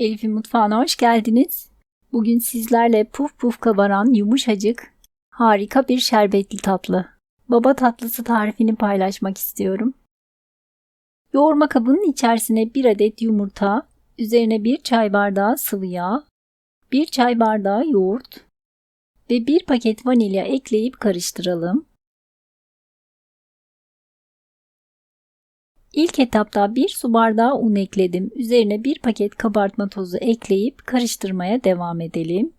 Elif'in mutfağına hoş geldiniz. Bugün sizlerle puf puf kabaran yumuşacık, harika bir şerbetli tatlı. Baba tatlısı tarifini paylaşmak istiyorum. Yoğurma kabının içerisine 1 adet yumurta, üzerine 1 çay bardağı sıvı yağ, 1 çay bardağı yoğurt ve 1 paket vanilya ekleyip karıştıralım. İlk etapta 1 su bardağı un ekledim. Üzerine 1 paket kabartma tozu ekleyip karıştırmaya devam edelim.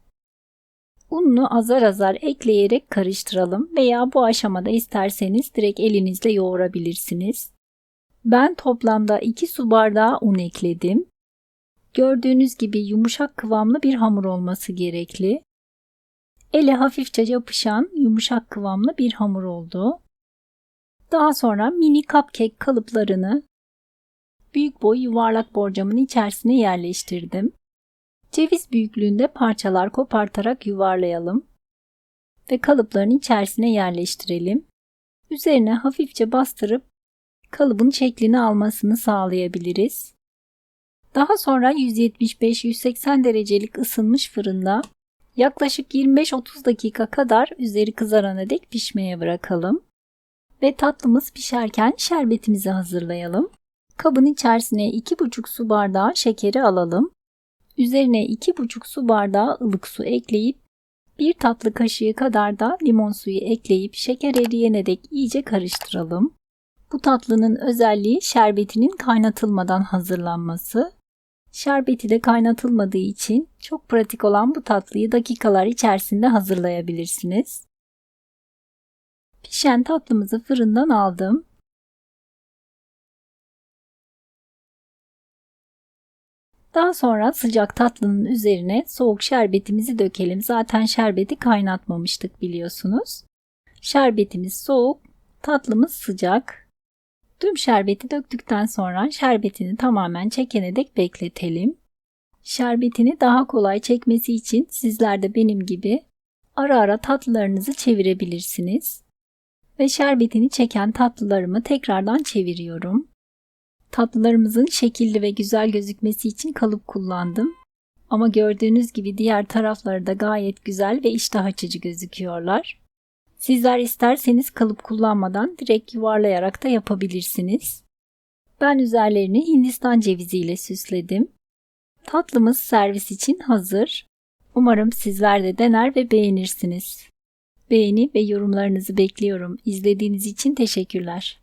Ununu azar azar ekleyerek karıştıralım veya bu aşamada isterseniz direkt elinizle yoğurabilirsiniz. Ben toplamda 2 su bardağı un ekledim. Gördüğünüz gibi yumuşak kıvamlı bir hamur olması gerekli. Ele hafifçe yapışan yumuşak kıvamlı bir hamur oldu. Daha sonra mini cupcake kalıplarını büyük boy yuvarlak borcamın içerisine yerleştirdim. Ceviz büyüklüğünde parçalar kopartarak yuvarlayalım ve kalıpların içerisine yerleştirelim. Üzerine hafifçe bastırıp kalıbın şeklini almasını sağlayabiliriz. Daha sonra 175-180 derecelik ısınmış fırında yaklaşık 25-30 dakika kadar üzeri kızarana dek pişmeye bırakalım. Ve tatlımız pişerken şerbetimizi hazırlayalım. Kabın içerisine 2,5 su bardağı şekeri alalım. Üzerine 2,5 su bardağı ılık su ekleyip 1 tatlı kaşığı kadar da limon suyu ekleyip şeker eriyene dek iyice karıştıralım. Bu tatlının özelliği şerbetinin kaynatılmadan hazırlanması. Şerbeti de kaynatılmadığı için çok pratik olan bu tatlıyı dakikalar içerisinde hazırlayabilirsiniz. Pişen tatlımızı fırından aldım. Daha sonra sıcak tatlının üzerine soğuk şerbetimizi dökelim. Zaten şerbeti kaynatmamıştık biliyorsunuz. Şerbetimiz soğuk, tatlımız sıcak. Tüm şerbeti döktükten sonra şerbetini tamamen çekene dek bekletelim. Şerbetini daha kolay çekmesi için sizler de benim gibi ara ara tatlılarınızı çevirebilirsiniz ve şerbetini çeken tatlılarımı tekrardan çeviriyorum. Tatlılarımızın şekilli ve güzel gözükmesi için kalıp kullandım. Ama gördüğünüz gibi diğer tarafları da gayet güzel ve iştah açıcı gözüküyorlar. Sizler isterseniz kalıp kullanmadan direkt yuvarlayarak da yapabilirsiniz. Ben üzerlerini Hindistan cevizi ile süsledim. Tatlımız servis için hazır. Umarım sizler de dener ve beğenirsiniz. Beğeni ve yorumlarınızı bekliyorum. İzlediğiniz için teşekkürler.